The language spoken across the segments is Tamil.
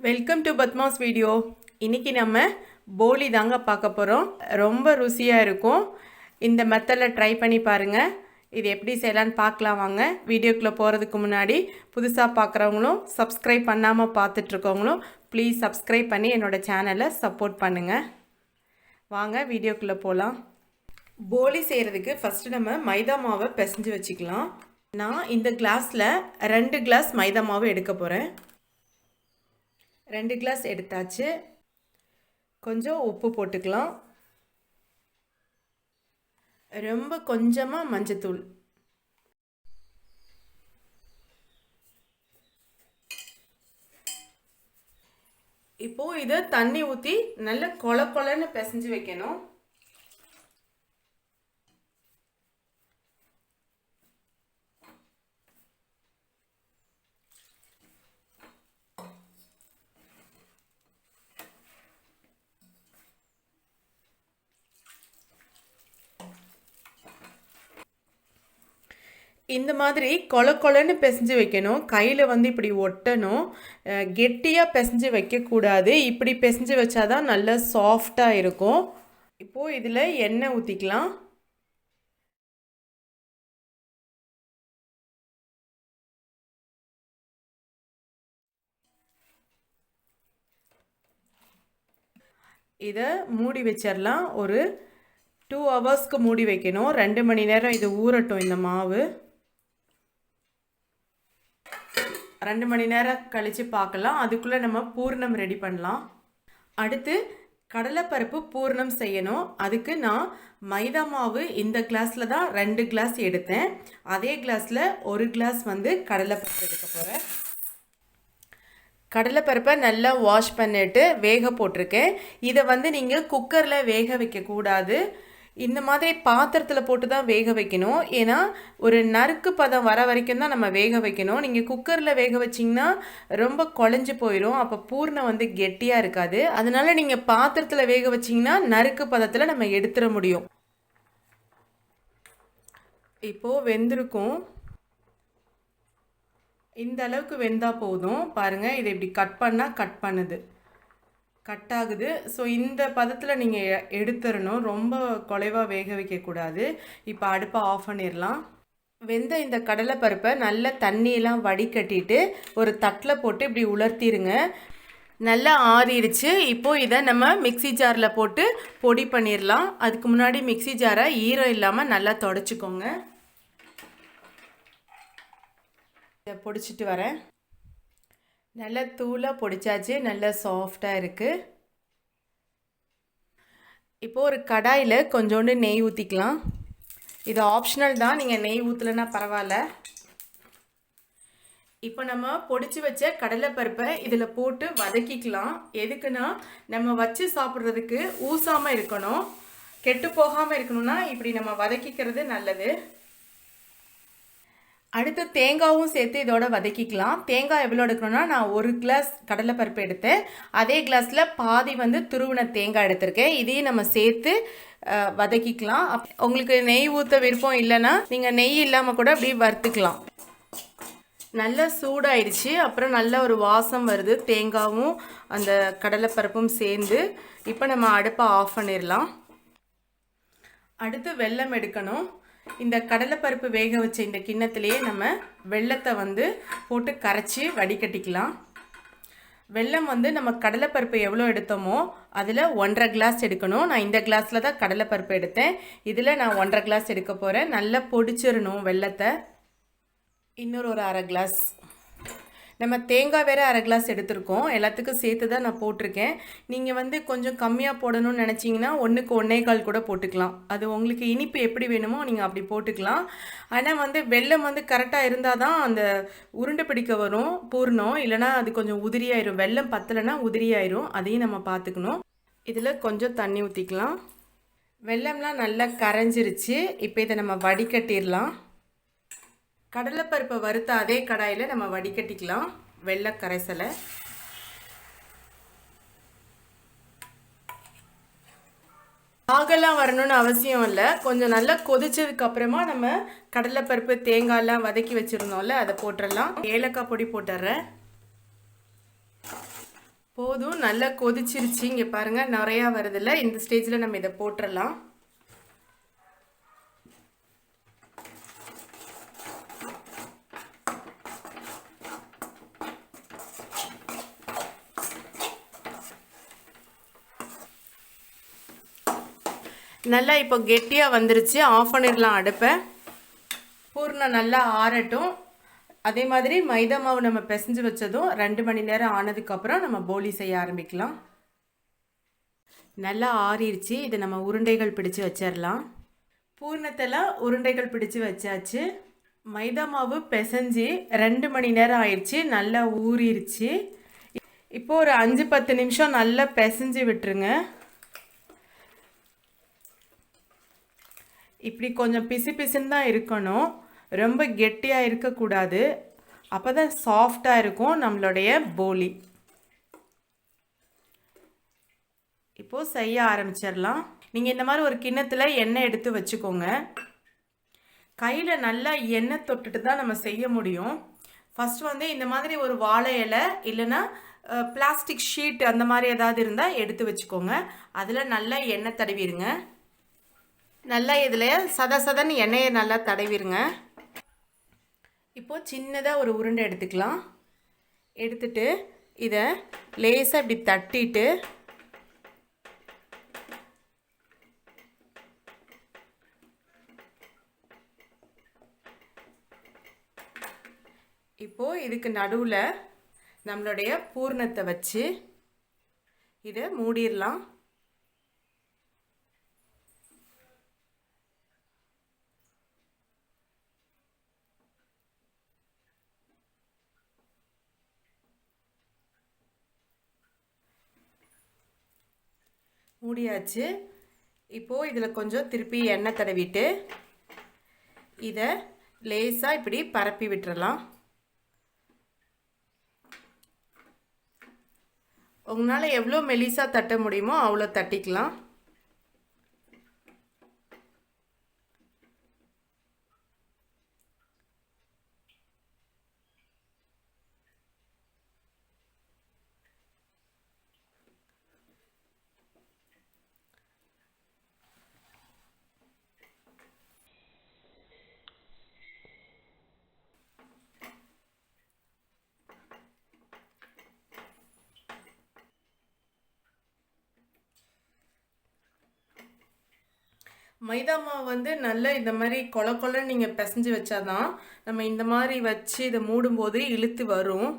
வெல்கம் டு பத்மாஸ் வீடியோ இன்னைக்கு நம்ம போலி தாங்க பார்க்க போகிறோம் ரொம்ப ருசியாக இருக்கும். இந்த மெத்தடில் ட்ரை பண்ணி பாருங்கள் இது எப்படி செய்யலான்னு பார்க்கலாம் வாங்க. வீடியோக்குள்ளே போகிறதுக்கு முன்னாடி புதுசாக பார்க்குறவங்களும் சப்ஸ்கிரைப் பண்ணாமல் பார்த்துட்ருக்கவங்களும் ப்ளீஸ் சப்ஸ்கிரைப் பண்ணி என்னோடய சேனலை சப்போர்ட் பண்ணுங்கள் வாங்க வீடியோக்குள்ளே போகலாம் போலி செய்கிறதுக்கு ஃபஸ்ட்டு நம்ம மைதா மாவை பிசைஞ்சு வச்சுக்கலாம். நான் இந்த கிளாஸில் ரெண்டு கிளாஸ் மைதா மாவு எடுக்க போகிறேன் ரெண்டு கிளாஸ் எடுத்தாச்சு. கொஞ்சம் உப்பு போட்டுக்கலாம். ரொம்ப கொஞ்சமாக மஞ்சத்தூள். இப்போது இதை தண்ணி ஊற்றி நல்ல கொல கொலன்னு பிசைஞ்சு வைக்கணும். இந்த மாதிரி கொல கொலன்னு பிசைஞ்சு வைக்கணும். கையில் வந்து இப்படி ஒட்டணும். கெட்டியாக பிசைஞ்சு வைக்கக்கூடாது இப்படி பிசைஞ்சு வச்சாதான் நல்லா சாஃப்டாக இருக்கும். இப்போது இதில் எண்ணெய் ஊற்றிக்கலாம் இதை மூடி வச்சிடலாம் ஒரு டூ ஹவர்ஸ்க்கு மூடி வைக்கணும். ரெண்டு மணி நேரம் இது ஊறட்டும் இந்த மாவு. ரெண்டு மணி நேரம் கழித்து பார்க்கலாம். அதுக்குள்ளே நம்ம பூர்ணம் ரெடி பண்ணலாம். அடுத்து கடலைப்பருப்பு பூர்ணம் செய்யணும். அதுக்கு நான் மைதா மாவு இந்த கிளாஸில் தான் ரெண்டு கிளாஸ் எடுத்தேன். அதே கிளாஸில் ஒரு கிளாஸ் வந்து கடலைப்பருப்பு எடுக்க போகிறேன் கடலைப்பருப்பை நல்லா வாஷ் பண்ணிட்டு வேக போட்டிருக்கேன். இதை வந்து நீங்கள் குக்கரில் வேக வைக்கக்கூடாது. இந்த மாதிரி பாத்திரத்தில் போட்டு தான் வேக வைக்கணும். ஏன்னா ஒரு நறுக்கு பதம் வர வரைக்கும் தான் நம்ம வேக வைக்கணும். நீங்கள் குக்கரில் வேக வச்சிங்கன்னா ரொம்ப குழஞ்சி போயிடும் அப்போ பூர்ணம் வந்து கெட்டியாக இருக்காது. அதனால நீங்கள் பாத்திரத்தில் வேக வச்சிங்கன்னா நறுக்கு பதத்தில் நம்ம எடுத்துட முடியும். இப்போது வெந்திருக்கும். இந்த அளவுக்கு வெந்தால் போதும். பாருங்கள் இதை இப்படி கட் பண்ணால் கட் பண்ணுது. கட் ஆகுது ஸோ இந்த பதத்தில் நீங்கள் எடுத்துடணும் ரொம்ப குலைவாக வேக வைக்கக்கூடாது. இப்போ அடுப்பை ஆஃப் பண்ணிடலாம் வெந்த இந்த கடலைப்பருப்பை நல்ல தண்ணியெல்லாம் வடிகட்டிட்டு ஒரு தட்டில் போட்டு இப்படி உலர்த்திடுங்க நல்லா ஆறிடுச்சு. இப்போது இதை நம்ம மிக்சி ஜாரில் போட்டு பொடி பண்ணிடலாம் அதுக்கு முன்னாடி மிக்சி ஜாரை ஈரம் இல்லாமல் நல்லா தொடச்சிக்கோங்க. இதை பொடிச்சிட்டு வரேன். நல்ல தூளாக பொடிச்சாச்சு நல்ல சாஃப்டாக இருக்குது இப்போது ஒரு கடாயில் கொஞ்சோண்டு நெய் ஊற்றிக்கலாம் இது ஆப்ஷனல் தான் நீங்கள் நெய் ஊற்றலைன்னா பரவாயில்ல. இப்போ நம்ம பொடிச்சு வச்ச கடலைப்பருப்பை இதில் போட்டு வதக்கிக்கலாம். எதுக்குன்னா நம்ம வச்சு சாப்பிட்றதுக்கு ஊசாமல் இருக்கணும். கெட்டு போகாமல் இருக்கணும்னா இப்படி நம்ம வதக்கிக்கிறது நல்லது. அடுத்து தேங்காவும் சேர்த்து இதோட வதக்கிக்கலாம். தேங்காய் எவ்வளோ எடுக்கணும்னா நான் ஒரு கிளாஸ் கடலைப்பருப்பு எடுத்தேன். அதே கிளாஸில் பாதி வந்து துருவின தேங்காய் எடுத்திருக்கேன். இதையும் நம்ம சேர்த்து வதக்கிக்கலாம். அப் உங்களுக்கு நெய் ஊற்ற விருப்பம் இல்லைன்னா நீங்கள் நெய் இல்லாமல் கூட அப்படியே வறுத்துக்கலாம். நல்லா சூடாயிடுச்சு. அப்புறம் நல்ல ஒரு வாசம் வருது. தேங்காவும் அந்த கடலைப்பருப்பும் சேர்ந்து. இப்போ நம்ம அடுப்பை ஆஃப் பண்ணிடலாம். அடுத்து வெல்லம் எடுக்கணும். இந்த கடலைப்பருப்பு வேக வச்ச இந்த கிண்ணத்திலேயே நம்ம வெள்ளத்தை வந்து போட்டு கரைச்சி வடிகட்டிக்கலாம். வெல்லம் வந்து நம்ம கடலைப்பருப்பு எவ்வளோ எடுத்தோமோ அதில் ஒன்றரை கிளாஸ் எடுக்கணும். நான் இந்த கிளாஸில் தான் கடலைப்பருப்பு எடுத்தேன். இதில் நான் ஒன்றரை கிளாஸ் எடுக்க போகிறேன் நல்லா பொடிச்சிடணும் வெள்ளத்தை. இன்னொரு ஒரு அரை கிளாஸ். நம்ம தேங்காய் வேறு அரை கிளாஸ் எடுத்திருக்கோம். எல்லாத்துக்கும் சேர்த்து தான் நான் போட்டிருக்கேன். நீங்கள் வந்து கொஞ்சம் கம்மியாக போடணும்னு நினச்சிங்கன்னா ஒன்றுக்கு ஒன்றே கால் கூட போட்டுக்கலாம். அது உங்களுக்கு இனிப்பு எப்படி வேணுமோ நீங்கள் அப்படி போட்டுக்கலாம். ஆனால் வந்து வெள்ளம் வந்து கரெக்டாக இருந்தால் தான் அந்த உருண்டை பிடிக்க வரும் பூர்ணம். இல்லைனா அது கொஞ்சம் உதிரியாயிரும். வெள்ளம் பத்தலைன்னா உதிரியாயிரும். அதையும் நம்ம பார்த்துக்கணும். இதில் கொஞ்சம் தண்ணி ஊற்றிக்கலாம் வெல்லம்லாம் நல்லா கரைஞ்சிருச்சு. இப்போ இதை நம்ம வடிகட்டிடலாம். கடலைப்பருப்பை வறுத்த அதே கடாயில் நம்ம வடிகட்டிக்கலாம். வெள்ளை கரைசலை பாகெல்லாம் வரணும்னு அவசியம் இல்லை. கொஞ்சம் நல்லா கொதிச்சதுக்கு அப்புறமா நம்ம கடலைப்பருப்பு தேங்காயெல்லாம் வதக்கி வச்சுருந்தோம்ல அதை போட்டுடலாம் ஏலக்காய் பொடி போட்டுடுறேன் போதும் நல்லா கொதிச்சிருச்சு. இங்கே பாருங்கள் நிறையா வருதில்ல. இந்த ஸ்டேஜில் நம்ம இதை போட்டுடலாம் நல்லா இப்போ கெட்டியாக வந்துருச்சு. ஆஃப் பண்ணிடலாம் அடுப்பை. பூர்ணம் நல்லா ஆறட்டும். அதே மாதிரி மைதா மாவு நம்ம பிசைஞ்சு வச்சதும் ரெண்டு மணி நேரம் ஆனதுக்கப்புறம் நம்ம போலி செய்ய ஆரம்பிக்கலாம். நல்லா ஆறிடுச்சு இதை நம்ம உருண்டைகள் பிடிச்சு வச்சிடலாம். பூர்ணத்தெல்லாம் உருண்டைகள் பிடிச்சு வச்சாச்சு. மைதா மாவு பிசைஞ்சு ரெண்டு மணி நேரம் ஆயிடுச்சு. நல்லா ஊறிடுச்சு இப்போ ஒரு அஞ்சு பத்து நிமிஷம் நல்லா பிசைஞ்சு விட்டுருங்க. இப்படி கொஞ்சம் பிசு பிசுன்னு தான் இருக்கணும். ரொம்ப கெட்டியாக இருக்கக்கூடாது. அப்போ தான் சாஃப்டாக இருக்கும் நம்மளுடைய போலி. இப்போது செய்ய ஆரம்பிச்சிடலாம். நீங்கள் இந்த மாதிரி ஒரு கிண்ணத்தில் எண்ணெய் எடுத்து வச்சுக்கோங்க. கையில் நல்லா எண்ணெய் தொட்டுட்டு தான் நம்ம செய்ய முடியும். ஃபஸ்ட் வந்து இந்த மாதிரி ஒரு வாழை இலை இல்லைன்னா பிளாஸ்டிக் ஷீட் அந்த மாதிரி ஏதாவது இருந்தால் எடுத்து வச்சுக்கோங்க. அதில் நல்லா எண்ணெய் தடவிடுங்க. நல்லா இதில் சத சதன்னு எண்ணெயை நல்லா தடவிடுங்க இப்போது சின்னதாக ஒரு உருண்டை எடுத்துக்கலாம். எடுத்துட்டு இதை லேசாக இப்படி தட்டிட்டு இப்போது இதுக்கு நடுவில் நம்மளுடைய பூர்ணத்தை வச்சு இதை மூடிடலாம். மூடியாச்சு. இப்போது இதில் கொஞ்சம் திருப்பி எண்ணெய் தடவிட்டு இதை லேசாக இப்படி பரப்பி விட்டுறலாம். உங்களால் எவ்வளோ மெலிசாக தட்ட முடியுமோ அவ்வளோ தட்டிக்கலாம். மைதா மாவு வந்து நல்ல இந்த மாதிரி கொல கொலன்னு நீங்கள் பிசைஞ்சு வச்சாதான் நம்ம இந்த மாதிரி வச்சு இதை மூடும்போது இழுத்து வரும்.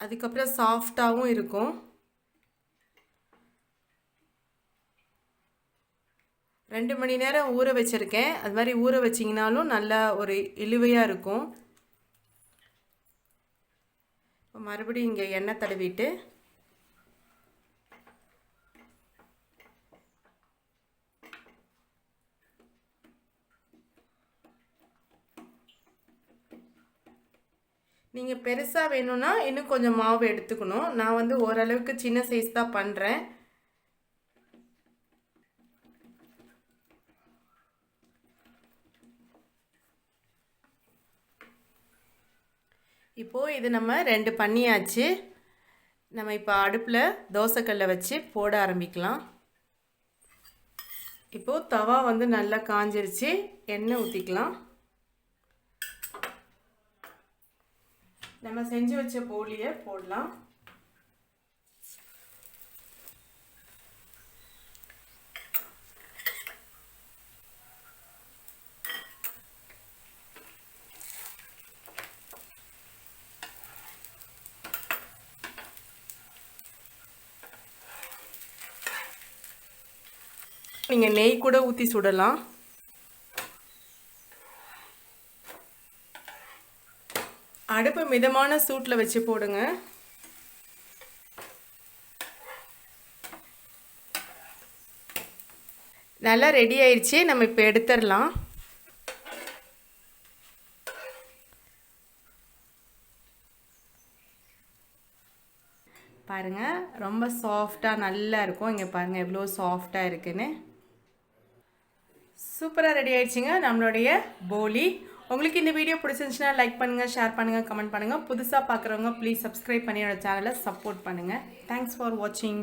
அதுக்கப்புறம் சாஃப்டாகவும் இருக்கும். ரெண்டு மணி நேரம் ஊற வச்சுருக்கேன். அது மாதிரி ஊற வச்சிங்கனாலும் நல்லா ஒரு இழுவையாக இருக்கும். மறுபடியும் இங்கே எண்ணெய் தடவிட்டு நீங்கள் பெருசாக வேணும்னா இன்னும் கொஞ்சம் மாவு எடுத்துக்கணும். நான் வந்து ஓரளவுக்கு சின்ன சைஸ் தான் பண்ணுறேன் இப்போது இது நம்ம ரெண்டு பண்ணியாச்சு. நம்ம இப்போ அடுப்பில் தோசைக்கல்லை வச்சு போட ஆரம்பிக்கலாம். இப்போது தவா வந்து நல்லா காஞ்சிருச்சு. எண்ணெய் ஊற்றிக்கலாம் நம்ம செஞ்சு வச்ச போலியை போடலாம். நீங்கள் நெய் கூட ஊற்றி சுடலாம். அடுப்பு மிதமான சூட்டில் வச்சு போடுங்க. நல்லா ரெடி ஆயிடுச்சு நம்ம இப்போ எடுத்துடலாம். பாருங்கள் ரொம்ப சாஃப்டாக நல்லா இருக்கும். இங்கே பாருங்கள் எவ்வளோ சாஃப்டாக இருக்குன்னு. சூப்பராக ரெடி ஆயிடுச்சுங்க நம்மளுடைய போலி. உங்களுக்கு இந்த வீடியோ பிடிச்சிருந்துச்சுன்னா லைக் பண்ணுங்கள் ஷேர் பண்ணுங்கள் கமெண்ட் பண்ணுங்கள் புதுசாக பார்க்குறவங்க ப்ளீஸ் சப்ஸ்கிரைப் பண்ணி என்னோடய சேனலை சப்போர்ட் பண்ணுங்கள் தேங்க்ஸ் ஃபார் வாட்சிங்